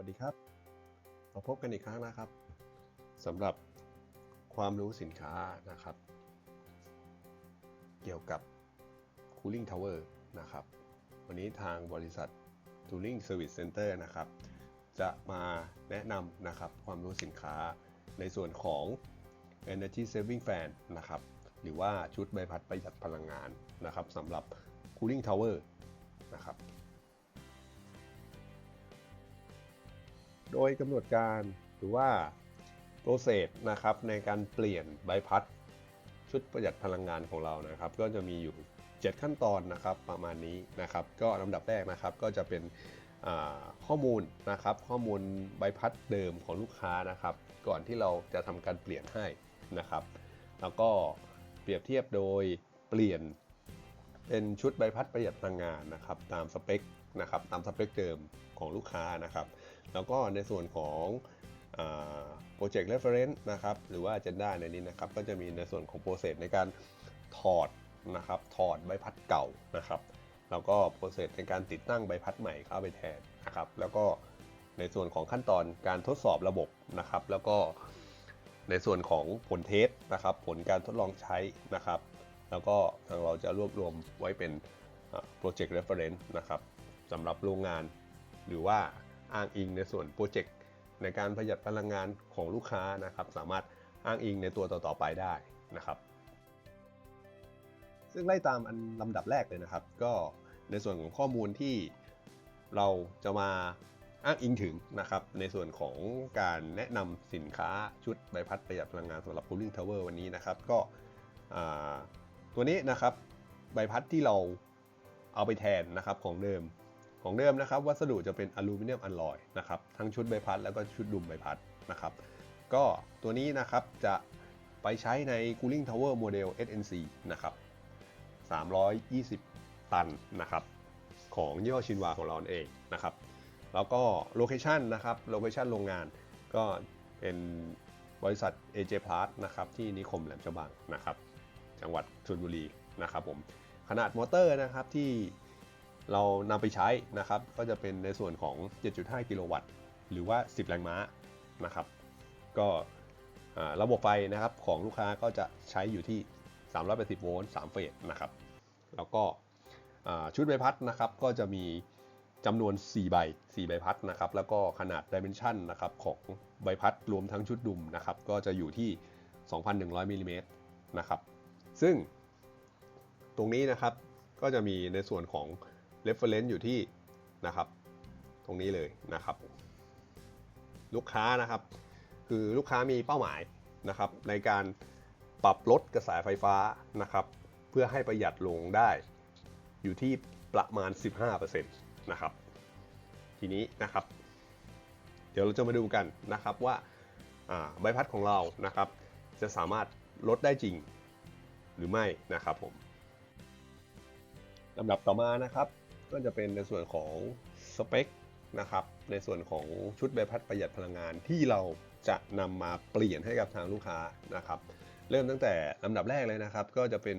วัสดีครับมาพบกันอีกครั้งนะครับสำหรับความรู้สินค้านะครับ เกี่ยวกับ Cooling Tower นะครับ วันนี้ทางบริษัท Tooling Service Center นะครับ จะมาแนะนำนะครับความรู้สินค้าในส่วนของ Energy Saving Fan นะครับ หรือว่าชุดใบพัดประหยัดพลังงานนะครับสำหรับ Cooling Tower นะครับ โดยกำหนดการหรือว่าโปรเซสนะครับในการเปลี่ยนใบพัด ชุดประหยัดพลังงานของเรานะครับ ก็จะมีอยู่ 7 ขั้นตอนนะครับประมาณนี้นะครับ ก็ลำดับแรกนะครับก็จะเป็นข้อมูลนะครับข้อมูลใบพัดเดิมของลูกค้านะครับ ก่อนที่เราจะทำการเปลี่ยนให้นะครับ แล้วก็เปรียบเทียบโดยเปลี่ยนเป็นชุดใบพัดประหยัดพลังงานนะครับ ตามสเปคนะครับตามสเปคเดิมของลูกค้านะครับ แล้วก็ในส่วนของโปรเจกต์เรฟเฟรนซ์นะครับหรือว่า agenda ในนี้นะครับก็จะมีในส่วนของโปรเซสในการถอดนะครับถอดใบพัดเก่านะครับแล้วก็โปรเซสในการติดตั้งใบพัดใหม่เข้าไปแทนนะครับแล้วก็ในส่วนของขั้นตอนการทดสอบระบบนะครับ แล้วก็ในส่วนของผลเทสนะครับ ผลการทดลองใช้นะครับ แล้วก็ทางเราจะรวบรวมไว้เป็นโปรเจกต์เรฟเฟรนซ์นะครับสำหรับโรงงานหรือว่า อ้างอิงในส่วนโปรเจกต์ในการประหยัดพลังงานของลูกค้านะครับสามารถอ้างอิงในตัวต่อๆไปได้นะครับ ซึ่งไล่ตามอันลำดับแรกเลยนะครับ ก็ในส่วนของข้อมูลที่เราจะมาอ้างอิงถึงนะครับ ในส่วนของการแนะนำสินค้าชุดใบพัดประหยัดพลังงานสำหรับ Cooling Tower วันนี้นะครับ ก็ตัวนี้นะครับใบพัดที่เราเอาไปแทนนะครับของเดิม ของเดิมนะครับ วัสดุจะเป็นอลูมิเนียมอลลอยนะครับทั้งชุดใบพัดแล้วก็ชุดดุมใบพัดนะครับ ก็ตัวนี้นะครับจะไปใช้ใน Cooling Tower Model SNC นะครับ320 ตันนะครับของยี่ห้อชินวาของเราเองนะครับ แล้วก็โลเคชันนะครับโลเคชันโรงงานก็เป็นบริษัท AJ Plus นะครับที่นิคมแหลมฉบังนะครับ จังหวัดชลบุรีนะครับผมขนาดมอเตอร์นะครับที่ เรานำไปใช้นะครับ ก็จะเป็นในส่วนของ 7.5 กิโลวัตต์ หรือว่า 10 แรงม้านะครับ ก็ระบบไฟนะครับของลูกค้าก็จะใช้อยู่ที่ 380 โวลต์ 3 เฟสนะครับ แล้วก็ชุดใบพัดนะครับ ก็จะมีจำนวน 4 ใบ 4 ใบพัดนะครับ แล้วก็ขนาดดิเมนชันนะครับของใบพัดรวมทั้งชุดดุมนะครับ ก็จะอยู่ที่ 2,100มิลลิเมตรนะครับ ซึ่งตรงนี้นะครับก็จะมีในส่วนของ reference อยู่ที่นะครับ ตรงนี้เลยนะครับ ลูกค้านะครับ คือลูกค้ามีเป้าหมายนะครับ ในการปรับลดกระแสไฟฟ้านะครับ เพื่อให้ประหยัดลงได้อยู่ที่ประมาณ 15%นะครับ ทีนี้นะครับ เดี๋ยวเราจะมาดูกันนะครับว่าอ่าใบพัดของเรานะครับ จะสามารถลดได้จริงหรือไม่นะครับผมลำดับต่อมานะครับ ก็จะเป็นในส่วนของสเปคนะครับในส่วนของชุดใบพัดประหยัดพลังงานที่เราจะนำมาเปลี่ยนให้กับทางลูกค้านะครับ เริ่มตั้งแต่ลำดับแรกเลยนะครับ ก็จะเป็น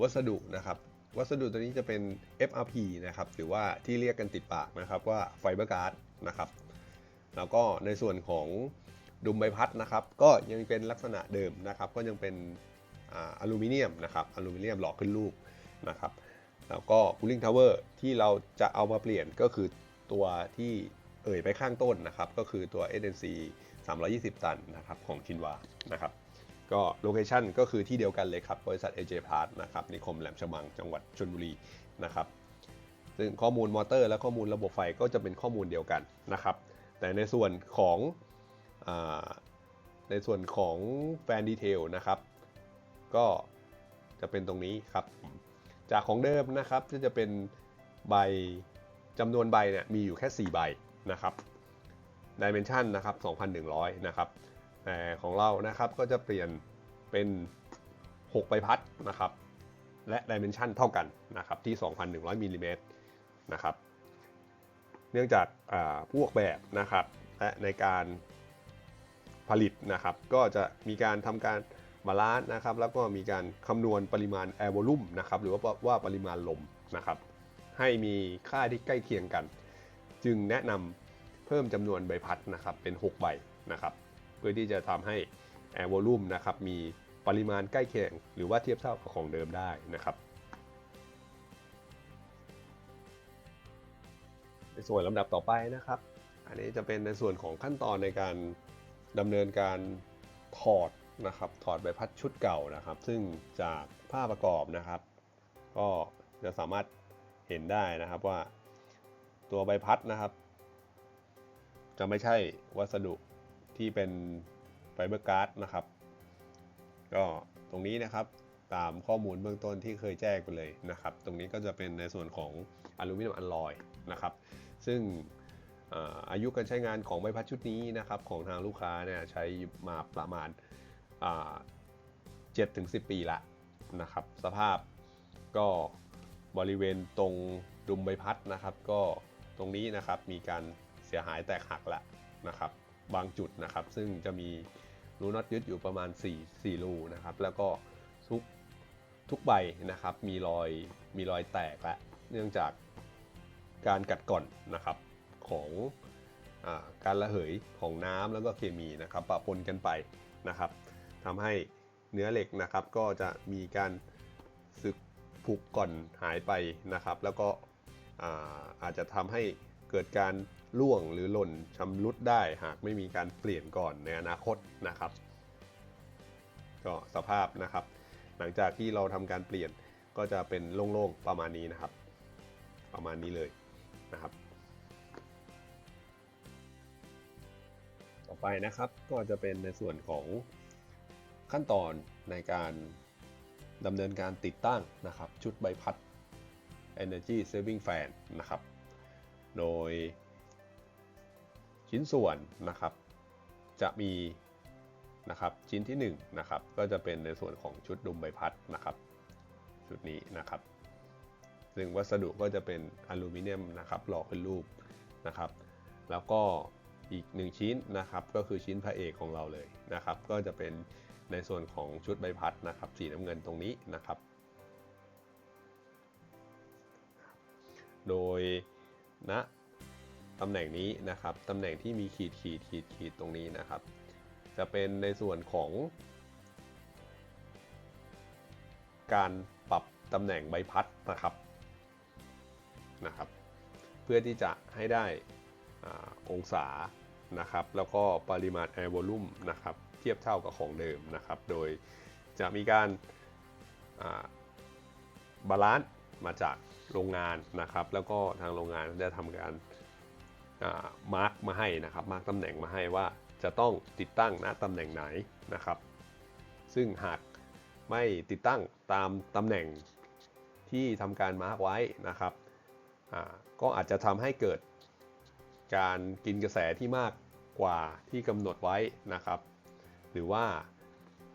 วัสดุนะครับ วัสดุตัวนี้จะเป็น FRP นะครับหรือว่าที่เรียกกันติดปากนะครับว่าไฟเบอร์การ์ดนะครับ แล้วก็ในส่วนของดุมใบพัดนะครับ ก็ยังเป็นลักษณะเดิมนะครับ ก็ยังเป็นออลูมิเนียมนะครับอลูมิเนียมหล่อขึ้นรูปนะครับ แล้วก็ cooling tower ที่เราจะเอามาเปลี่ยนก็คือตัวที่เอ่ยไปข้างต้นนะครับ ก็คือตัว SNC 320 ตันนะครับของชินวานะครับก็โลเคชันก็คือที่เดียวกันเลยครับ บริษัท AJ Part นะครับนิคมแหลมฉบังจังหวัดชลบุรีนะครับซึ่งข้อมูลมอเตอร์และข้อมูลระบบไฟก็จะเป็นข้อมูลเดียวกันนะครับ แต่ในส่วนของอในส่วนของแฟนดีเทลนะครับ ก็จะเป็นตรงนี้ครับ จากของเดิมนะครับที่จะเป็นใบจำนวนใบเนี่ยมีอยู่แค่ 4 ใบนะครับดิเมนชันนะครับ2,100 นะครับแต่ของเรานะครับก็จะเปลี่ยนเป็น 6 ใบพัดนะครับ และดิเมนชันเท่ากันนะครับที่ 2,100มิลลิเมตรนะครับ เนื่องจากอ่าผู้ออกแบบนะครับและในการผลิตนะครับ ก็จะมีการทำการ บาลานซ์นะครับแล้วก็มีการคำนวณปริมาณแอร์วอลุ่มนะครับหรือว่าว่าปริมาณลมนะครับให้มีค่าที่ใกล้เคียงกัน จึงแนะนำเพิ่มจำนวนใบพัดนะครับเป็น 6 ใบนะครับเพื่อที่จะทำให้ air volume นะครับมีปริมาณใกล้เคียง หรือว่าเทียบเท่ากับของเดิมได้นะครับในส่วนลำดับต่อไปนะครับ อันนี้จะเป็นในส่วนของขั้นตอนในการดำเนินการถอด นะครับถอดใบพัดชุดเก่านะครับ ซึ่งจากผ้าประกอบนะครับ ก็จะสามารถเห็นได้นะครับว่าตัวใบพัดนะครับ จะไม่ใช่วัสดุที่เป็นไฟเบอร์การ์ดนะครับ ก็ตรงนี้นะครับตามข้อมูลเบื้องต้นที่เคยแจ้งไปเลยนะครับ ตรงนี้ก็จะเป็นในส่วนของอลูมิเนียมอลลอยนะครับ ซึ่งอายุการใช้งานของใบพัดชุดนี้นะครับ ของทางลูกค้าเนี่ยใช้มาประมาณ เจ็ดถึงสิปีละนะครับสภาพก็บริเวณตรงดุมใบพัดนะครับ ก็ตรงนี้นะครับมีการเสียหายแตกหักละนะครับ บางจุดนะครับ ซึ่งจะมีรูน็อตยึดอยู่ประมาณ 4 4รูนะครับ แล้วก็ทุกทุกใบนะครับมีรอยมีรอยแตกละเนื่องจากการกัดก่อนนะครับของอการระเหยของน้ำแล้วก็เคมีนะครับปะปนกันไปนะครับ ทำให้เนื้อเหล็กนะครับก็จะมีการสึกผุก่อนหายไปนะครับ แล้วก็อาอาจจะทำให้เกิดการร่วงหรือหล่นชำรุดได้หากไม่มีการเปลี่ยนก่อนในอนาคตนะครับ ก็สภาพนะครับ หลังจากที่เราทำการเปลี่ยนก็จะเป็นโล่งๆประมาณนี้นะครับ ประมาณนี้เลยนะครับ ต่อไปนะครับก็จะเป็นในส่วนของ ขั้นตอนในการดำเนินการติดตั้งนะครับ ชุดใบพัด Energy Saving Fan นะครับ โดยชิ้นส่วนนะครับ จะมีนะครับชิ้นที่1นะครับก็จะเป็นในส่วนของชุดดุมใบพัดนะครับ ชุดนี้นะครับ ซึ่งวัสดุก็จะเป็นอลูมิเนียมนะครับหล่อขึ้นรูปนะครับ แล้วก็ อีกหนึ่งชิ้นนะครับก็คือชิ้นพระเอกของเราเลยนะครับ ก็จะเป็นในส่วนของชุดใบพัดนะครับ สีน้ำเงินตรงนี้นะครับ โดยณนะตำแหน่งนี้นะครับตำแหน่งที่มีขีดขีดขีดขีดตรงนี้นะครับ จะเป็นในส่วนของ การปรับตำแหน่งใบพัดนะครับนะครับ เพื่อที่จะให้ได้อองศา นะครับแล้วก็ปริมาณ air volume นะครับเทียบเท่ากับของเดิมนะครับ โดยจะมีการบาลานซ์มาจากโรงงานนะครับ แล้วก็ทางโรงงานได้ทำการมาร์กมาให้นะครับมาร์กตำแหน่งมาให้ว่าจะต้องติดตั้งณตำแหน่งไหนนะครับ ซึ่งหากไม่ติดตั้งตามตำแหน่งที่ทำการมาร์กไว้นะครับก็อาจจะทำให้เกิดการกินกระแสที่มาก กว่าที่กำหนดไว้นะครับ หรือว่า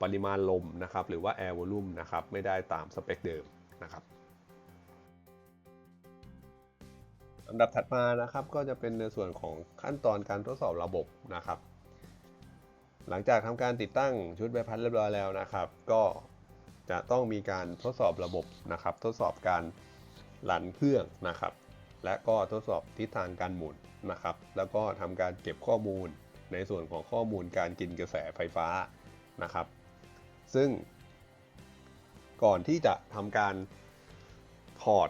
ปริมาณลมนะครับ หรือว่า air volume นะครับ ไม่ได้ตามสเปคเดิมนะครับลำดับถัดมานะครับก็จะเป็นในส่วนของขั้นตอนการทดสอบระบบนะครับ หลังจากทำการติดตั้งชุดใบพัดเรียบร้อยแล้วนะครับ ก็จะต้องมีการทดสอบระบบนะครับ ทดสอบการหลันเครื่องนะครับ และก็ทดสอบทิศทางการหมุนนะครับ แล้วก็ทำการเก็บข้อมูลในส่วนของข้อมูลการกินกระแสไฟฟ้านะครับ ซึ่ง ก่อนที่จะทำการถอด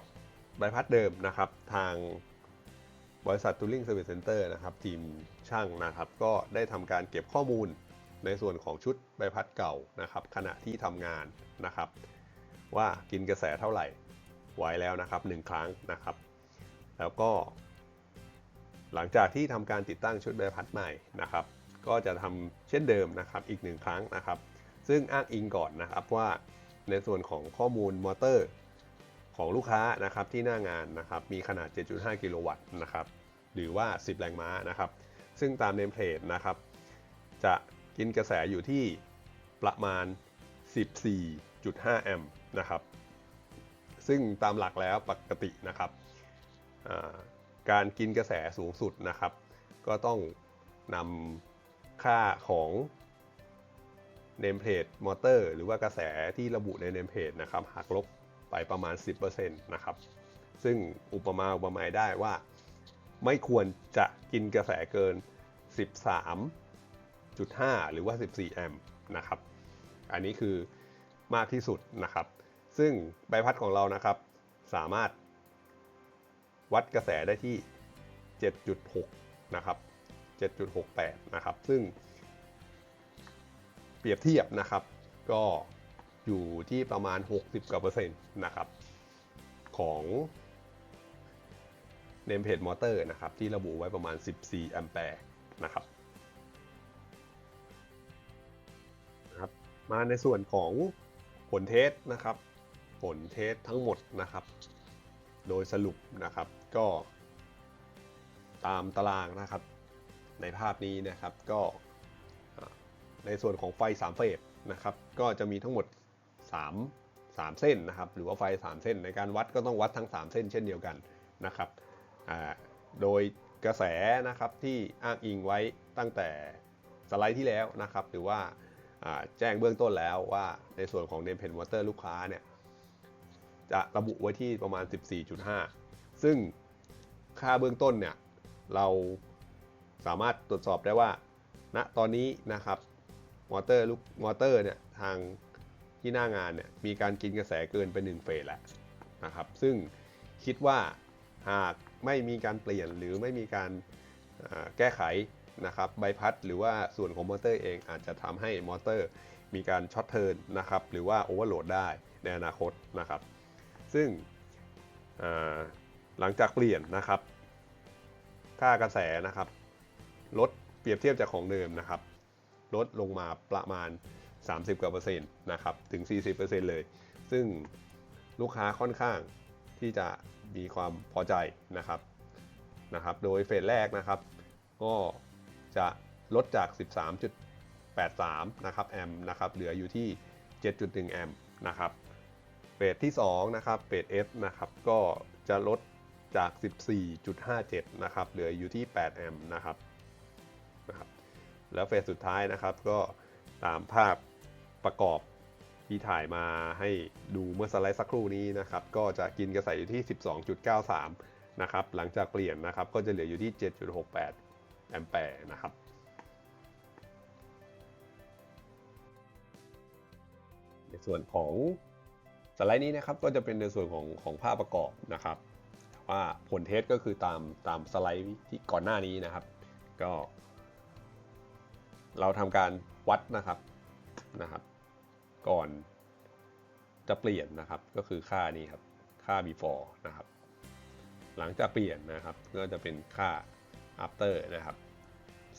ใบพัดเดิมนะครับ ทางบริษัท Tooling Service Center นะครับ ทีมช่างนะครับ ก็ได้ทำการเก็บข้อมูลในส่วนของชุดใบพัดเก่านะครับ ขณะที่ทำงานนะครับ ว่ากินกระแสเท่าไหร่ไว้แล้วนะครับ 1 ครั้งนะครับ แล้วก็ หลังจากที่ทำการติดตั้งชุดใบพัดใหม่นะครับ ก็จะทำเช่นเดิมนะครับอีก1ครั้งนะครับ ซึ่งอ้างอิงก่อนนะครับว่าในส่วนของข้อมูลมอเตอร์ของลูกค้านะครับที่หน้างานนะครับมีขนาด 7.5 กิโลวัตต์นะครับหรือว่า 10 แรงม้านะครับ ซึ่งตามเนมเพลทนะครับ จะกินกระแสอยู่ที่ประมาณ 14.5 แอมป์นะครับ ซึ่งตามหลักแล้วปกตินะครับ การกินกระแสสูงสุดนะครับ ก็ต้องนำค่าของเนมเพลทมอเตอร์หรือว่ากระแสที่ระบุในเนมเพลทนะครับหักลบไปประมาณ 10%นะครับ ซึ่งอุปมาอุปไมยได้ว่า ไม่ควรจะกินกระแสเกิน 13.5 หรือว่า 14 แอมป์นะครับ อันนี้คือมากที่สุดนะครับ ซึ่งใบพัดของเรานะครับสามารถ วัดกระแสได้ที่ 7.6 นะครับ 7.68 นะครับ ซึ่ง เปรียบเทียบนะครับ ก็อยู่ที่ประมาณ 60กว่าเปอร์เซ็นต์นะครับ ของเนมเพจมอเตอร์นะครับ ที่ระบุไว้ประมาณ 14 แอมแปร์นะครับนะครับ มาในส่วนของผลเทสนะครับ ผลเทสทั้งหมดนะครับ โดยสรุปนะครับก็ตามตารางนะครับ ในภาพนี้นะครับก็ในส่วนของไฟ 3 เฟสนะครับ ก็จะมีทั้งหมด 3 3 เส้นนะครับ หรือว่าไฟ 3 เส้น ในการวัดก็ต้องวัดทั้ง 3 เส้นเช่นเดียวกันนะครับโดยกระแสนะครับที่อ้างอิงไว้ตั้งแต่สไลด์ที่แล้วนะครับ หรือว่าแจ้งเบื้องต้นแล้วว่าในส่วนของเนมเพนวอเตอร์ลูกค้าเนี่ย จะระบุไว้ที่ประมาณ 14.5 ซึ่งค่าเบื้องต้นเนี่ยเราสามารถตรวจสอบได้ว่าณนะตอนนี้นะครับมอเตอร์ลูกมอเตอร์เนี่ยทางที่หน้างานเนี่ยมีการกินกระแสเกินไป1เฟสแล้วนะครับซึ่งคิดว่าหากไม่มีการเปลี่ยนหรือไม่มีการแก้ไขนะครับใบพัดหรือว่าส่วนของมอเตอร์เองอาจจะทำให้มอเตอร์มีการช็อตเทิร์นนะครับหรือว่าโอเวอร์โหลดได้ในอนาคตนะครับ ซึ่งหลังจากเปลี่ยนนะครับ ค่ากระแสนะครับลดเปรียบเทียบจากของเดิมนะครับ ลดลงมาประมาณ 30กว่าเปอร์เซ็นต์นะครับถึง 40%เลย ซึ่งลูกค้าค่อนข้างที่จะมีความพอใจนะครับนะครับ โดยเฟสแรกนะครับ ก็จะลดจาก 13.83 นะครับแอมป์นะครับเหลืออยู่ที่ 7.1 แอมป์นะครับ เฟสที่2นะครับเฟส F นะครับก็จะลดจาก 14.57 นะครับเหลืออยู่ที่ 8 แอมป์นะครับนะครับแล้วเฟสสุดท้ายนะครับก็ตามภาพประกอบที่ถ่ายมาให้ดูเมื่อสไลด์สักครู่นี้นะครับก็จะกินกระแสอยู่ที่ 12.93 นะครับหลังจากเปลี่ยนนะครับก็จะเหลืออยู่ที่ 7.68 แอมแปร์นะครับในส่วนของ สไลด์นี้นะครับก็จะเป็นในส่วนของของภาพประกอบนะครับว่าผลเทสก็คือตามตามสไลด์ที่ก่อนหน้านี้นะครับ ก็ เราทำการวัดนะครับนะครับ ก่อนจะเปลี่ยนนะครับก็คือค่านี้ครับค่า before นะครับ หลังจากเปลี่ยนนะครับก็จะเป็นค่า after นะครับ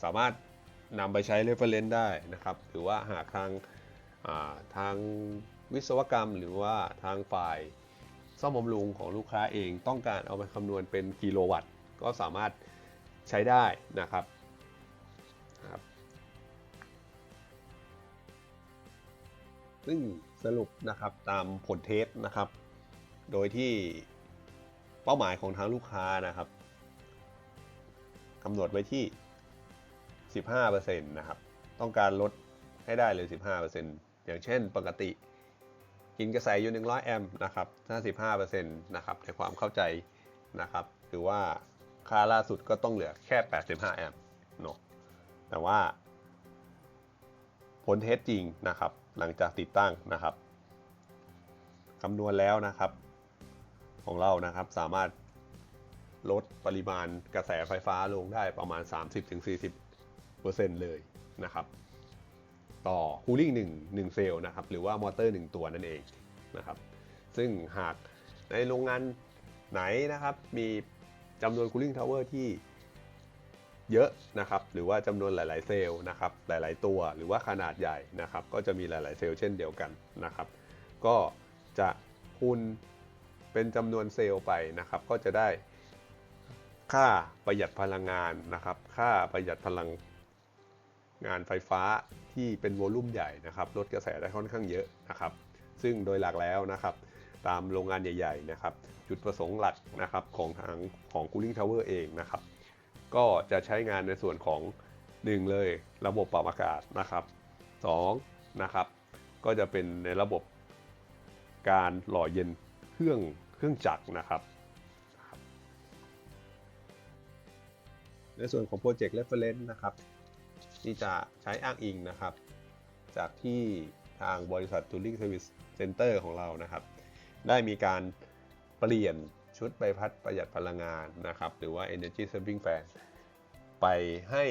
สามารถนำไปใช้ reference ได้นะครับ หรือว่าหากทางทาง วิศวกรรม หรือว่าทางฝ่ายซ่อมบำรุงของลูกค้าเองต้องการเอาไปคำนวณเป็นกิโลวัตต์ ก็สามารถใช้ได้นะครับซึ่งสรุปนะครับตามผลเทสนะครับ โดยที่เป้าหมายของทางลูกค้านะครับกำหนดไว้ที่ 15%นะครับ ต้องการลดให้ได้เลย 15%อย่างเช่นปกติ กินกระแสอยู่ 100 แอมป์นะครับถ้า15%นะครับในความเข้าใจนะครับหรือว่าค่าล่าสุดก็ต้องเหลือแค่ 85 แอมป์เนาะแต่ว่า ผลเทสจริงนะครับ หลังจากติดตั้งนะครับคำนวณแล้วนะครับ ของเรานะครับสามารถลดปริมาณกระแสไฟฟ้าลงได้ประมาณ 30-40%เลยนะครับ ต่อคูลิ่ง1 1 เซลล์นะครับหรือว่ามอเตอร์ 1 ตัวนั่นเองนะครับซึ่งหากในโรงงานไหนนะครับมีจำนวนคูลิ่งทาวเวอร์ที่เยอะนะครับหรือว่าจำนวนหลาย ๆ เซลล์นะครับหลาย ๆ ตัวหรือว่าขนาดใหญ่นะครับก็จะมีหลาย ๆ เซลล์เช่นเดียวกันนะครับ ก็จะคูณเป็นจำนวนเซลล์ไปนะครับก็จะได้ค่าประหยัดพลังงานนะครับ ค่าประหยัดพลังงานไฟฟ้า ที่เป็นโวลูมใหญ่นะครับลดกระแสได้ค่อนข้างเยอะนะครับ ซึ่งโดยหลักแล้วนะครับ ตามโรงงานใหญ่ๆนะครับ จุดประสงค์หลักนะครับของทางของ Cooling Tower เองนะครับ ก็จะใช้งานในส่วนของ 1 เลยระบบปรับอากาศนะครับ2นะครับ ก็จะเป็นในระบบการหล่อเย็นเครื่องเครื่องจักรนะครับในส่วนของ Project Reference นะครับ ที่จะใช้อ้างอิงนะครับ จากที่ทางบริษัท Tooling Service Center ของเรานะครับ ได้มีการเปลี่ยนชุดใบพัดประหยัดพลังงานนะครับ หรือว่า Energy Saving Fan ไปให้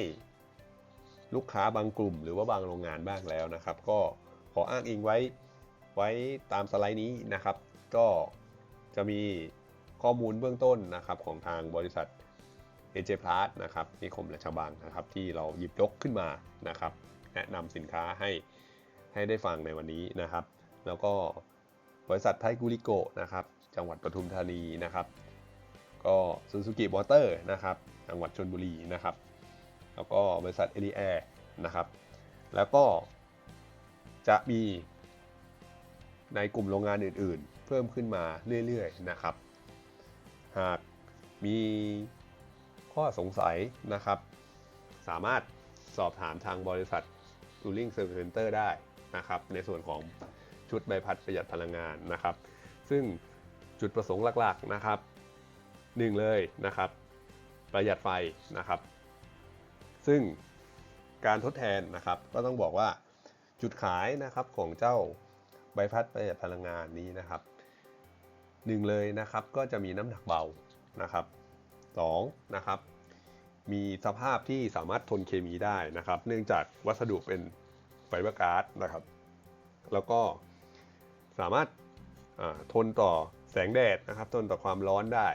ลูกค้าบางกลุ่ม หรือว่าบางโรงงานบ้างแล้วนะครับ ก็ขออ้างอิงไว้ไว้ตามสไลด์นี้นะครับ ก็จะมีข้อมูลเบื้องต้นนะครับของทางบริษัท AJ Plus นะครับนิคมและชาวบางนะครับที่เราหยิบยกขึ้นมานะครับแนะนำสินค้าให้ให้ได้ฟังในวันนี้นะครับ แล้วก็บริษัทไทกุริโกะนะครับจังหวัดปทุมธานีนะครับ ก็ซูซูกิวอเตอร์นะครับจังหวัดชนบุรีนะครับ แล้วก็บริษัทเอ i แอร์นะครับ แล้วก็จะมีในกลุ่มโรงงานอื่นๆ เพิ่มขึ้นมาเรื่อยๆนะครับ หากมี ข้อสงสัยนะครับ สามารถสอบถามทางบริษัท Tooling Service Center ได้นะครับ ในส่วนของชุดใบพัดประหยัดพลังงานนะครับ ซึ่งจุดประสงค์หลักๆนะครับหนึ่งเลยนะครับ ประหยัดไฟนะครับ ซึ่งการทดแทนนะครับ ก็ต้องบอกว่าจุดขายนะครับของเจ้าใบพัดประหยัดพลังงานนี้นะครับหนึ่งเลยนะครับก็จะมีน้ำหนักเบานะครับ สองนะครับมีสภาพที่สามารถทนเคมีได้นะครับ เนื่องจากวัสดุเป็นไฟเบอร์การ์ดนะครับ แล้วก็สามารถาทนต่อแสงแดดนะครับ ทนต่อความร้อนได้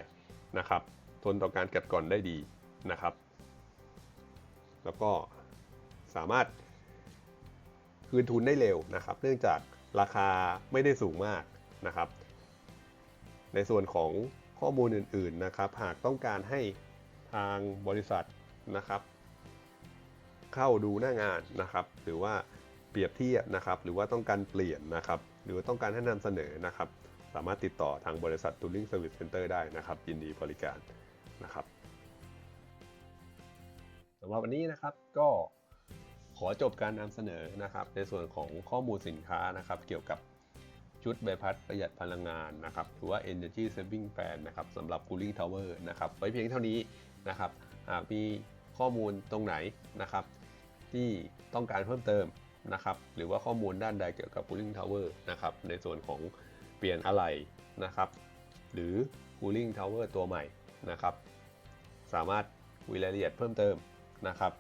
นะครับ ทนต่อการกัดกร่อนได้ดีนะครับ แล้วก็สามารถคืนทุนได้เร็วนะครับ เนื่องจากราคาไม่ได้สูงมากนะครับ ในส่วนของ ข้อมูลอื่นๆนะครับ หากต้องการให้ทางบริษัทนะครับ เข้าดูหน้างานนะครับ หรือว่าเปรียบเทียบนะครับ หรือว่าต้องการเปลี่ยนนะครับ หรือว่าต้องการให้นำเสนอนะครับ สามารถติดต่อทางบริษัท Tooling Service Center ได้นะครับ ยินดีบริการนะครับสำหรับวันนี้นะครับก็ขอจบการนำเสนอนะครับ ในส่วนของข้อมูลสินค้านะครับ เกี่ยวกับ ชุดใบพัดประหยัดพลังงานนะครับหรือว่า Energy Saving Fan นะครับสำหรับ Cooling Tower นะครับไว้เพียงเท่านี้นะครับหากมีข้อมูลตรงไหนนะครับที่ต้องการเพิ่มเติมนะครับหรือว่าข้อมูลด้านใดเกี่ยวกับ Cooling Tower นะครับในส่วนของเปลี่ยนอะไหล่นะครับหรือ Cooling Tower ตัวใหม่นะครับสามารถวิรายละเอียดเพิ่มเติมนะครับ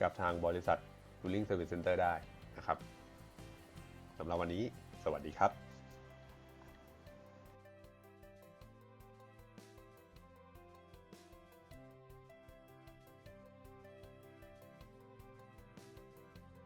กับทางบริษัท Cooling Service Center ได้นะครับสำหรับวันนี้ สวัสดีครับ